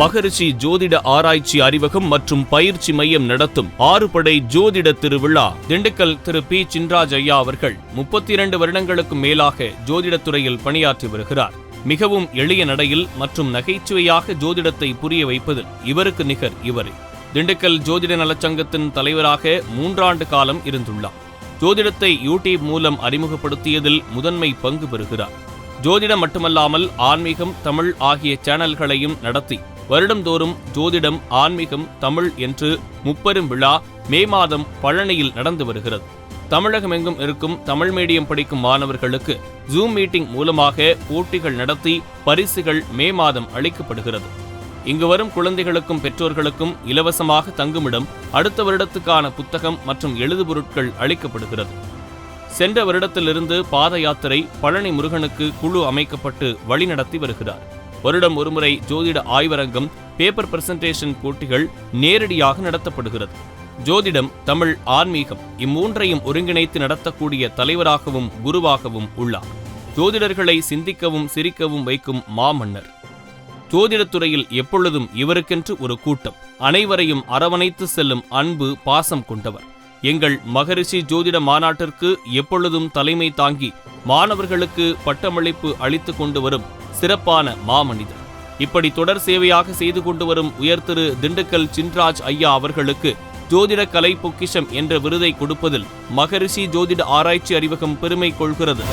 மகரிஷி ஜோதிட ஆராய்ச்சி அறிவகம் மற்றும் பயிற்சி மையம் நடத்தும் ஆறு படை ஜோதிட திருவிழா திண்டுக்கல் திரு. பி. சின்ராஜ் ஐயா அவர்கள் முப்பத்தி இரண்டு வருடங்களுக்கு மேலாக ஜோதிடத்துறையில் பணியாற்றி வருகிறார். மிகவும் எளிய நடையில் மற்றும் நகைச்சுவையாக ஜோதிடத்தை புரிய வைப்பதில் இவருக்கு நிகர் இவரே. திண்டுக்கல் ஜோதிட நலச்சங்கத்தின் தலைவராக மூன்றாண்டு காலம் இருந்துள்ளார். ஜோதிடத்தை யூடியூப் மூலம் அறிமுகப்படுத்தியதில் முதன்மை பங்கு பெறுகிறார். ஜோதிடம் மட்டுமல்லாமல் ஆன்மீகம் தமிழ் ஆகிய சேனல்களையும் நடத்தி வருடந்தோறும் ஜோதிடம் ஆன்மீகம் தமிழ் என்று முப்பெரும் விழா மே மாதம் பழனியில் நடந்து வருகிறது. தமிழகமெங்கும் இருக்கும் தமிழ் மீடியம் படிக்கும் மாணவர்களுக்கு ஜூம் மீட்டிங் மூலமாக போட்டிகள் நடத்தி பரிசுகள் மே மாதம் அளிக்கப்படுகிறது. இங்கு வரும் குழந்தைகளுக்கும் பெற்றோர்களுக்கும் இலவசமாக தங்குமிடம் அடுத்த வருடத்துக்கான புத்தகம் மற்றும் எழுதுபொருட்கள் அளிக்கப்படுகிறது. சென்ற வருடத்திலிருந்து பாத யாத்திரை பழனி முருகனுக்கு குழு அமைக்கப்பட்டு வழிநடத்தி வருகிறார். வருடம் ஒருமுறை ஜோதிட ஆய்வரங்கம் பேப்பர் பிரசன்டேஷன் போட்டிகள் நேரடியாக நடத்தப்படுகிறது. ஜோதிடம் தமிழ் ஆன்மீகம் இம்மூன்றையும் ஒருங்கிணைத்து நடத்தக்கூடிய தலைவராகவும் குருவாகவும் உள்ளார். ஜோதிடர்களை சிந்திக்கவும் சிரிக்கவும் வைக்கும் மாமன்னர். ஜோதிடத்துறையில் எப்பொழுதும் இவருக்கென்று ஒரு கூட்டம். அனைவரையும் அரவணைத்து செல்லும் அன்பு பாசம் கொண்டவர். எங்கள் மகரிஷி ஜோதிட மாநாட்டிற்கு எப்பொழுதும் தலைமை தாங்கி மாணவர்களுக்கு பட்டமளிப்பு அளித்து கொண்டு வரும் சிறப்பான மாமனிதர். இப்படி தொடர் சேவையாக செய்து கொண்டு வரும் உயர் திரு திண்டுக்கல் சின்ராஜ் ஐயா அவர்களுக்கு ஜோதிட கலை பொக்கிஷம் என்ற விருதை கொடுப்பதில் மகரிஷி ஜோதிட ஆராய்ச்சி அறிவகம் பெருமை கொள்கிறது.